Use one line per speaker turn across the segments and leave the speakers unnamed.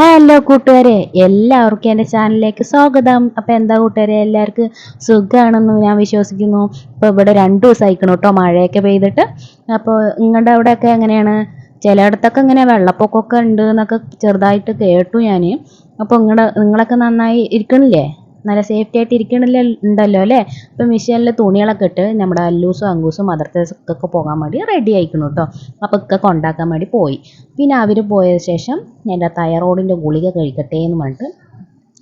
Hello കൂട്ടുകാരെ. എല്ലാവർക്കും എന്റെ ചാനലിലേക്ക് സ്വാഗതം. അപ്പോൾ എന്താ കൂട്ടുകാരെ എല്ലാവർക്കും സുഖമാണെന്ന് ഞാൻ വിശ്വസിക്കുന്നു. ഇപ്പോൾ ഇവിടെ രണ്ട് ദിവസം ദിവസമായിക്കണം കേട്ടോ മഴയൊക്കെ പെയ്തിട്ട്. അപ്പോൾ നിങ്ങളുടെ അവിടെയൊക്കെ എങ്ങനെയാണ്? ചിലയിടത്തൊക്കെ ഇങ്ങനെ വെള്ളപ്പൊക്കമൊക്കെ ഉണ്ട് എന്നൊക്കെ ചെറുതായിട്ട് കേട്ടു ഞാൻ. അപ്പോൾ നിങ്ങളുടെ നിങ്ങളൊക്കെ നന്നായി ഇരിക്കണില്ലേ? നല്ല സേഫ്റ്റി ആയിട്ട് ഇരിക്കണില്ല ഉണ്ടല്ലോ അല്ലേ? അപ്പോൾ മിഷീനിൽ തുണികളൊക്കെ ഇട്ട് നമ്മുടെ അല്ലൂസും അങ്കൂസും മദർ മദർത്തേക്കൊക്കെ പോകാൻ വേണ്ടി റെഡി ആയിക്കണം കേട്ടോ അപ്പോൾ ഒക്കെ കൊണ്ടാക്കാൻ വേണ്ടി പോയി. പിന്നെ അവർ പോയ ശേഷം എന്റെ തൈറോയിഡിന്റെ ഗുളിക കഴിക്കട്ടെ എന്ന് പറഞ്ഞിട്ട്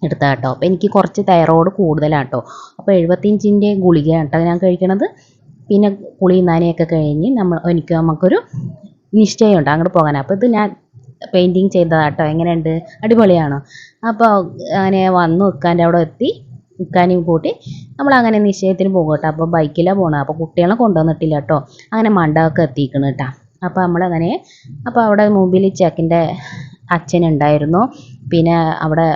എടുത്ത കേട്ടോ അപ്പോൾ എനിക്ക് കുറച്ച് തൈറോയിഡ് കൂടുതലാണ് കേട്ടോ അപ്പോൾ എഴുപത്തിയഞ്ചിന്റെ ഗുളികയാണ് കേട്ടോ ഞാൻ കഴിക്കണത്. പിന്നെ കുളി നനയൊക്കെ കഴിഞ്ഞ് നമ്മൾ എനിക്ക് നമുക്കൊരു നിശ്ചയമുണ്ട് അങ്ങോട്ട് പോകാൻ അപ്പോൾ ഇത് ഞാൻ പെയിന്റിങ് ചെയ്തതാട്ടോ. എങ്ങനെയുണ്ട്? അടിപൊളിയാണോ? അപ്പോൾ അങ്ങനെ വന്നു ഉക്കാന്റെ അവിടെ എത്തി. ഇക്കാനെയും കൂട്ടി നമ്മൾ അങ്ങനെ നിശ്ചയത്തിന് പോകും കേട്ടോ അപ്പോൾ ബൈക്കിലാണ് പോകണം അപ്പോൾ കുട്ടികളെ കൊണ്ടുവന്നിട്ടില്ല കേട്ടോ. അങ്ങനെ മണ്ടൊക്കെ എത്തിക്കണം കേട്ടോ. അപ്പോൾ നമ്മളങ്ങനെ അപ്പോൾ അവിടെ മുമ്പിൽ ചെക്കിന്റെ അച്ഛനുണ്ടായിരുന്നു പിന്നെ അവിടെ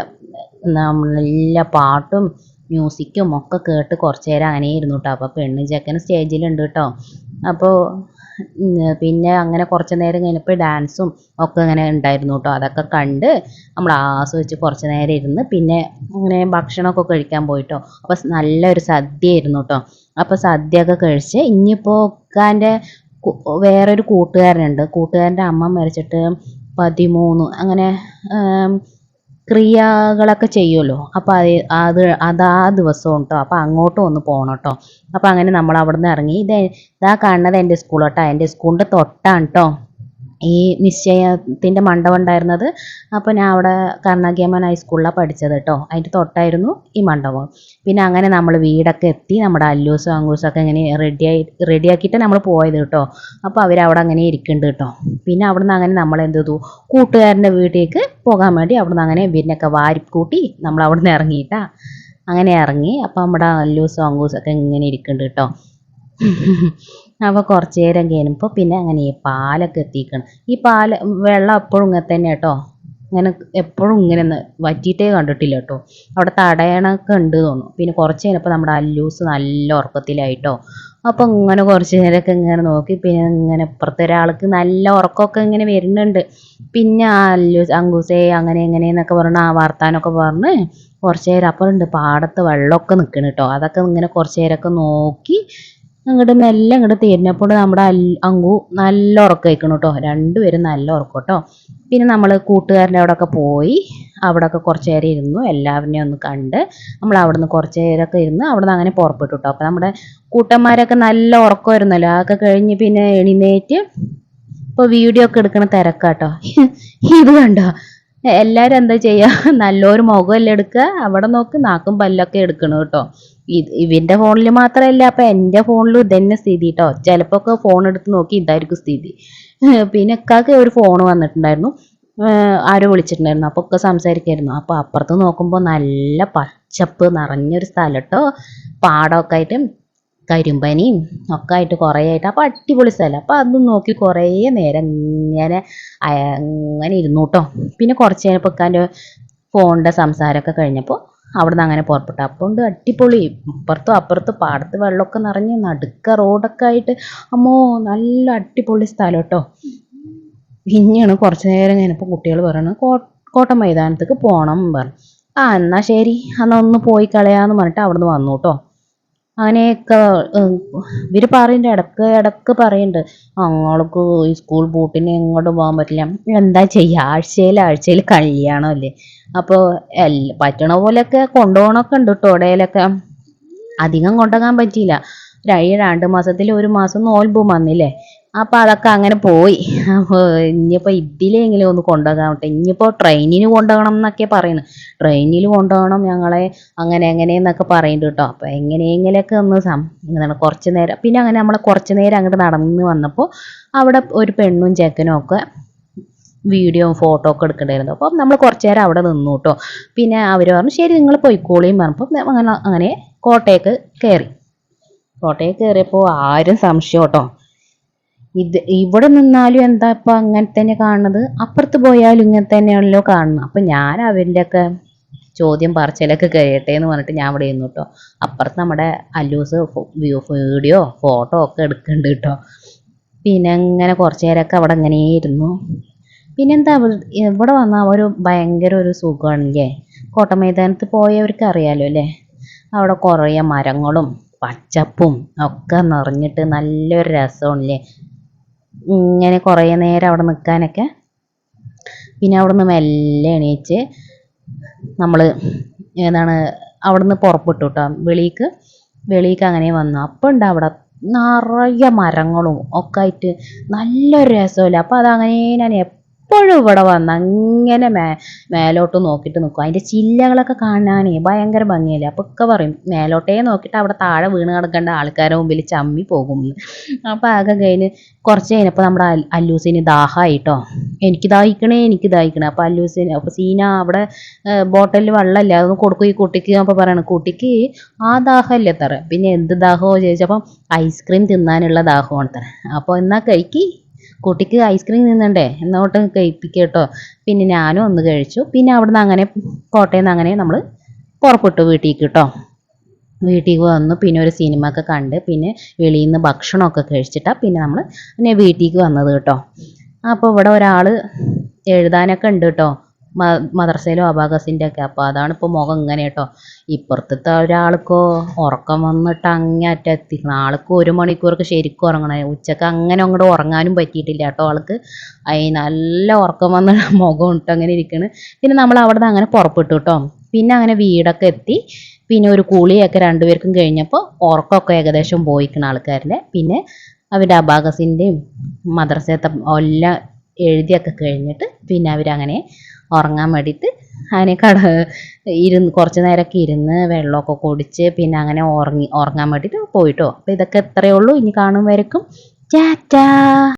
നല്ല പാട്ടും മ്യൂസിക്കും ഒക്കെ കേട്ട് കുറച്ച് നേരം അങ്ങനെ ഇരുന്നു കേട്ടോ. അപ്പോൾ പെണ്ണും ചെക്കനും സ്റ്റേജിലുണ്ട് കേട്ടോ. അപ്പോൾ പിന്നെ അങ്ങനെ കുറച്ച് നേരം കഴിഞ്ഞപ്പോൾ ഡാൻസും ഒക്കെ അങ്ങനെ ഉണ്ടായിരുന്നു കേട്ടോ അതൊക്കെ കണ്ട് നമ്മൾ ആസ്വദിച്ച് കുറച്ച് നേരം ഇരുന്ന് പിന്നെ അങ്ങനെ ഭക്ഷണമൊക്കെ കഴിക്കാൻ പോയിട്ടോ. അപ്പോൾ നല്ലൊരു സദ്യ ആയിരുന്നു കേട്ടോ അപ്പോൾ സദ്യ ഒക്കെ കഴിച്ച് ഇനിയിപ്പോൾ ഉക്കാന്റെ വേറൊരു കൂട്ടുകാരനുണ്ട്. കൂട്ടുകാരന്റെ അമ്മ മരിച്ചിട്ട് പതിമൂന്ന് അങ്ങനെ ക്രിയകളൊക്കെ ചെയ്യുമല്ലോ അപ്പോൾ അത് അത് അത് ആ ദിവസം കേട്ടോ അപ്പോൾ അങ്ങോട്ടും ഒന്ന് പോകണം കേട്ടോ അപ്പോൾ അങ്ങനെ നമ്മൾ അവിടെ നിന്ന് ഇറങ്ങി. ഇത് ഇതാ കാണുന്നത് എന്റെ സ്കൂൾ കേട്ടോ എന്റെ സ്കൂളിന്റെ തൊട്ടാണ് കേട്ടോ ഈ നിശ്ചയത്തിന്റെ മണ്ഡപം ഉണ്ടായിരുന്നത്. അപ്പോൾ ഞാൻ അവിടെ കർണാകിയമ്മൻ ഹൈസ്കൂളിലാണ് പഠിച്ചത് കേട്ടോ അതിന്റെ തൊട്ടായിരുന്നു ഈ മണ്ഡപം. പിന്നെ അങ്ങനെ നമ്മൾ വീടൊക്കെ എത്തി. നമ്മുടെ അല്ലൂസും അങ്കൂസും ഒക്കെ ഇങ്ങനെ റെഡിയായി റെഡിയാക്കിയിട്ട് നമ്മൾ പോയത് കേട്ടോ അപ്പോൾ അവരവിടെ അങ്ങനെ ഇരിക്കുന്നുണ്ട് കേട്ടോ പിന്നെ അവിടെ നിന്ന് അങ്ങനെ നമ്മൾ എന്ത് ചെയ്തു? കൂട്ടുകാരന്റെ വീട്ടിലേക്ക് പോകാൻ വേണ്ടി അവിടെ നിന്ന് അങ്ങനെ ഇവരിനൊക്കെ വാരിക്കൂട്ടി നമ്മൾ അവിടെ നിന്ന് ഇറങ്ങിയിട്ടാ. അങ്ങനെ ഇറങ്ങി. അപ്പോൾ നമ്മുടെ അല്ലൂസും അങ്കൂസും ഒക്കെ ഇങ്ങനെ ഇരിക്കുന്നുണ്ട് കേട്ടോ അപ്പോൾ കുറച്ച് നേരം കഴിഞ്ഞപ്പോൾ പിന്നെ അങ്ങനെ ഈ പാലൊക്കെ എത്തിക്കണം. ഈ പാൽ വെള്ളം എപ്പോഴും ഇങ്ങനെ തന്നെ കേട്ടോ ഇങ്ങനെ എപ്പോഴും ഇങ്ങനെ വറ്റിയിട്ടേ കണ്ടിട്ടില്ല കേട്ടോ അവിടെ തടയണൊക്കെ ഉണ്ട് തോന്നുന്നു. പിന്നെ കുറച്ച് കഴിഞ്ഞപ്പോൾ നമ്മുടെ അല്ലൂസ് നല്ല ഉറക്കത്തിലായിട്ടോ അപ്പോൾ ഇങ്ങനെ കുറച്ച് നേരമൊക്കെ ഇങ്ങനെ നോക്കി. പിന്നെ ഇങ്ങനെ ഇപ്പുറത്തെ ഒരാൾക്ക് നല്ല ഉറക്കമൊക്കെ ഇങ്ങനെ വരുന്നുണ്ട്. പിന്നെ അല്ലു അങ്കൂസേ അങ്ങനെ എന്നൊക്കെ പറഞ്ഞ് ആ വാർത്താനൊക്കെ പറഞ്ഞ് കുറച്ച് നേരം അപ്പം ഉണ്ട് പാടത്ത് വെള്ളമൊക്കെ നിൽക്കണം കേട്ടോ അതൊക്കെ ഇങ്ങനെ കുറച്ച് നേരമൊക്കെ നോക്കി അങ്ങോട്ട് മെല്ലെ അങ്ങോട്ട് തിരിഞ്ഞപ്പോൾ നമ്മുടെ അങ്കു നല്ല ഉറക്കം കഴിക്കണം കേട്ടോ രണ്ടുപേരും നല്ല ഉറക്കം കേട്ടോ പിന്നെ നമ്മൾ കൂട്ടുകാരന്റെ അവിടെയൊക്കെ പോയി അവിടെയൊക്കെ കുറച്ച് നേരം ഇരുന്നു. എല്ലാവരെയും ഒന്ന് കണ്ട് നമ്മൾ അവിടെ നിന്ന് കുറച്ച് നേരമൊക്കെ ഇരുന്ന് അവിടെ നിന്ന് അങ്ങനെ പുറപ്പെട്ടു കേട്ടോ അപ്പോൾ നമ്മുടെ കൂട്ടന്മാരൊക്കെ നല്ല ഉറക്കമായിരുന്നല്ലോ അതൊക്കെ കഴിഞ്ഞ് പിന്നെ എണിനേറ്റ് ഇപ്പോൾ വീഡിയോ ഒക്കെ എടുക്കണ തിരക്കാട്ടോ. ഇത് കണ്ടോ? എല്ലാവരും എന്താ ചെയ്യുക നല്ലൊരു മുഖമല്ല എടുക്കുക. അവിടെ നോക്ക് നാക്കും പല്ലൊക്കെ എടുക്കണം കേട്ടോ. ഇത് ഇവന്റെ ഫോണിൽ മാത്രമല്ല അപ്പം എന്റെ ഫോണിലും ഇതന്നെ സ്ഥിതി കേട്ടോ. ചിലപ്പോൾ ഒക്കെ ഫോൺ എടുത്ത് നോക്കി ഇതായിരിക്കും സ്ഥിതി. പിന്നെ ഇക്കാക്ക് ഒരു ഫോൺ വന്നിട്ടുണ്ടായിരുന്നു. ആരോ വിളിച്ചിട്ടുണ്ടായിരുന്നു. അപ്പോൾ ഒക്കെ സംസാരിക്കായിരുന്നു. അപ്പോൾ അപ്പുറത്ത് നോക്കുമ്പോൾ നല്ല പച്ചപ്പ് നിറഞ്ഞൊരു സ്ഥലം കേട്ടോ പാടമൊക്കെ ആയിട്ട് കരിമ്പനിയും ഒക്കെ ആയിട്ട് കുറേ ആയിട്ട് അപ്പോൾ അടിപൊളി സ്ഥലം. അപ്പോൾ അതും നോക്കി കുറേ നേരം ഇങ്ങനെ അങ്ങനെ ഇരുന്നു കേട്ടോ പിന്നെ കുറച്ച് കഴിഞ്ഞപ്പോൾ ഇക്കാന്റെ ഫോണിന്റെ സംസാരമൊക്കെ കഴിഞ്ഞപ്പോൾ അവിടെ നിന്ന് അങ്ങനെ പുറപ്പെട്ടു. അപ്പോൾ ഉണ്ട് അടിപൊളി. ഇപ്പുറത്തും അപ്പുറത്തും പാടത്ത് വെള്ളമൊക്കെ നിറഞ്ഞ് നടുക്ക റോഡൊക്കെ ആയിട്ട് അമ്മോ നല്ല അടിപൊളി സ്ഥലം കേട്ടോ. പിന്നെയാണ് കുറച്ച് നേരം കഴിഞ്ഞപ്പോൾ കുട്ടികൾ പറയണത് കോട്ട മൈതാനത്തേക്ക് പോകണം പറഞ്ഞു. ആ എന്നാൽ ശരി. എന്നാൽ ഒന്ന് പോയി കളയാന്ന് പറഞ്ഞിട്ട് അവിടെ നിന്ന് വന്നു കേട്ടോ അങ്ങനെയൊക്കെ ഇവർ പറയുന്നുണ്ട് ഇടയ്ക്ക് ഇടയ്ക്ക് പറയുന്നുണ്ട് അങ്ങൾക്ക് ഈ സ്കൂൾ ബൂട്ടിന് എങ്ങോട്ടും പോകാൻ പറ്റില്ല. എന്താ ചെയ്യുക ആഴ്ചയിൽ ആഴ്ചയിൽ കല്യാണമല്ലേ അപ്പോൾ എല്ലാ പറ്റണ പോലെയൊക്കെ കൊണ്ടുപോകണമൊക്കെ ഉണ്ട് കേട്ടോ ഇടയിലൊക്കെ അധികം കൊണ്ടുപോകാൻ പറ്റിയില്ല. രണ്ട് മാസത്തിൽ ഒരു മാസം നോൽബും വന്നില്ലേ. അപ്പോൾ അതൊക്കെ അങ്ങനെ പോയി. അപ്പോൾ ഇനിയിപ്പോൾ ഇതിലെങ്കിലും ഒന്ന് കൊണ്ടുപോകാൻ പറ്റും ഇനിയിപ്പോൾ ട്രെയിനിന് കൊണ്ടുപോകണം എന്നൊക്കെ പറയുന്നു. ട്രെയിനിൽ കൊണ്ടുപോകണം ഞങ്ങളെ അങ്ങനെ എങ്ങനെയെന്നൊക്കെ പറയുന്നുണ്ട് കേട്ടോ. അപ്പോൾ എങ്ങനെയെങ്കിലൊക്കെ ഒന്ന് സം എന്താണ് കുറച്ച് നേരം പിന്നെ അങ്ങനെ നമ്മൾ കുറച്ച് നേരം അങ്ങോട്ട് നടന്ന് വന്നപ്പോൾ അവിടെ ഒരു പെണ്ണും ചെക്കനും ഒക്കെ വീഡിയോ ഫോട്ടോ ഒക്കെ എടുക്കേണ്ടായിരുന്നു. അപ്പം നമ്മൾ കുറച്ച് നേരം അവിടെ നിന്നു കേട്ടോ. പിന്നെ അവർ പറഞ്ഞു ശരി നിങ്ങൾ പോയിക്കോളിയും പറഞ്ഞപ്പോൾ അങ്ങനെ അങ്ങനെ കോട്ടയൊക്കെ കയറി കോട്ടയിൽ കയറിയപ്പോൾ ആരും സംശയം കേട്ടോ. ഇത് ഇവിടെ നിന്നാലും എന്താ ഇപ്പം അങ്ങനെ തന്നെ കാണുന്നത്? അപ്പുറത്ത് പോയാലും ഇങ്ങനെ തന്നെയാണല്ലോ കാണുന്നത്. അപ്പം ഞാൻ അവരുടെ ഒക്കെ ചോദ്യം പറച്ചിലൊക്കെ കഴിയട്ടെ എന്ന് പറഞ്ഞിട്ട് ഞാൻ ഇവിടെ ഇരുന്നു കേട്ടോ അപ്പുറത്ത് നമ്മുടെ അല്ലൂസ് വീഡിയോ ഫോട്ടോ ഒക്കെ എടുക്കുന്നുണ്ട് കേട്ടോ പിന്നെ അങ്ങനെ കുറച്ച് നേരമൊക്കെ അവിടെ ഇങ്ങനെ ഇരുന്നു. പിന്നെന്താ ഇവ- ഇവിടെ വന്നാൽ ഒരു ഭയങ്കര ഒരു സുഖമാണല്ലേ? കോട്ടമൈതാനത്ത് പോയവർക്ക് അറിയാലോ അല്ലേ? അവിടെ കുറേ മരങ്ങളും പച്ചപ്പും ഒക്കെ നിറഞ്ഞിട്ട് നല്ലൊരു രസമാണല്ലേ? ഇങ്ങനെ കുറേ നേരം അവിടെ നിൽക്കാനൊക്കെ പിന്നെ അവിടുന്ന് മെല്ലെ എണീച്ച് നമ്മൾ ഏതാണ് അവിടുന്ന് പുറപ്പെട്ടു കേട്ടോ വെളിക്ക് വെളിക്ക് അങ്ങനെ വന്നു. അപ്പം ഉണ്ട് അവിടെ നിറയെ മരങ്ങളും ഒക്കെ ആയിട്ട് നല്ലൊരു രസമല്ലേ. അപ്പോൾ അതങ്ങനെ ഞാൻ എപ്പോഴും ഇവിടെ വന്ന് അങ്ങനെ മേ മേലോട്ട് നോക്കിയിട്ട് നിൽക്കും അതിന്റെ ചില്ലകളൊക്കെ കാണാനേ ഭയങ്കര ഭംഗിയല്ലേ? അപ്പോൾ ഒക്കെ പറയും മേലോട്ടേ നോക്കിയിട്ട് അവിടെ താഴെ വീണ് കിടക്കേണ്ട ആൾക്കാരുടെ മുമ്പിൽ ചമ്മി പോകും. അപ്പോൾ ആകെ കഴിഞ്ഞ് കുറച്ച് കഴിഞ്ഞപ്പോൾ നമ്മുടെ അല്ലൂസിന് ദാഹമായിട്ടോ. എനിക്ക് ദാഹിക്കണേ എനിക്ക് ദാഹിക്കണേ. അപ്പോൾ അല്ലൂസിന് അപ്പോൾ സീന അവിടെ ബോട്ടലിൽ വെള്ളമല്ലേ അതൊന്ന് കൊടുക്കും ഈ കുട്ടിക്ക് അപ്പോൾ പറയണം കുട്ടിക്ക് ആ ദാഹമല്ലേ തറ പിന്നെ എന്ത് ദാഹമോ ചോദിച്ചപ്പം ഐസ്ക്രീം തിന്നാനുള്ള ദാഹമാണ് തറ അപ്പോൾ എന്നാൽ കഴിക്ക്? കുട്ടിക്ക് ഐസ്ക്രീം തിന്നണ്ടേ? എന്നോട്ട് കഴിപ്പിക്കുക കേട്ടോ പിന്നെ ഞാനും ഒന്ന് കഴിച്ചു. പിന്നെ അവിടുന്ന് അങ്ങനെ കോട്ടയിൽ നിന്ന് അങ്ങനെ നമ്മൾ പുറപ്പെട്ടു വീട്ടിലേക്ക് കേട്ടോ വീട്ടിൽ വന്നു. പിന്നെ ഒരു സിനിമ ഒക്കെ കണ്ട്. പിന്നെ വെളിയിൽ നിന്ന് ഭക്ഷണമൊക്കെ കഴിച്ചിട്ടാണ് പിന്നെ നമ്മൾ പിന്നെ വീട്ടിലേക്ക് വന്നത് കേട്ടോ. അപ്പോൾ ഇവിടെ ഒരാൾ എഴുതാനൊക്കെ ഉണ്ട് കേട്ടോ. മദ്രസയിലും അബാകസിന്റെ ഒക്കെ അപ്പോൾ അതാണ് ഇപ്പോൾ മുഖം ഇങ്ങനെ കേട്ടോ ഇപ്പുറത്തത്തെ ഒരാൾക്കോ ഉറക്കം വന്നിട്ട് അങ്ങേ അറ്റം എത്തിക്കണം ആൾക്ക് ഒരു മണിക്കൂർക്ക് ശരിക്കും ഉറങ്ങണം. ഉച്ചയ്ക്ക് അങ്ങനെ അങ്ങോട്ട് ഉറങ്ങാനും പറ്റിയിട്ടില്ല കേട്ടോ ആൾക്ക്. അതിന് നല്ല ഉറക്കം വന്ന മുഖം ഇട്ട് അങ്ങനെ ഇരിക്കണ്. പിന്നെ നമ്മൾ അവിടെ നിന്ന് അങ്ങനെ പുറപ്പെട്ടു കേട്ടോ പിന്നെ അങ്ങനെ വീടൊക്കെ എത്തി. പിന്നെ ഒരു കുളിയൊക്കെ രണ്ടുപേർക്കും കഴിഞ്ഞപ്പോൾ ഉറക്കമൊക്കെ ഏകദേശം പോയിക്കണ ആൾക്കാരുടെ പിന്നെ അവരുടെ അബാകസിന്റെയും മദ്രസത്തെ എല്ലാം എഴുതിയൊക്കെ കഴിഞ്ഞിട്ട് പിന്നെ അവരങ്ങനെ ഉറങ്ങാൻ വേണ്ടിയിട്ട് അതിനെ കട ഇരുന്ന് കുറച്ച് നേരമൊക്കെ ഇരുന്ന് വെള്ളമൊക്കെ കുടിച്ച് പിന്നെ അങ്ങനെ ഉറങ്ങി ഉറങ്ങാൻ വേണ്ടിയിട്ട് പോയിട്ടോ. അപ്പോൾ ഇതൊക്കെ ഇത്രയേ ഉള്ളൂ. ഇനി കാണും വരക്കും ടാറ്റാ!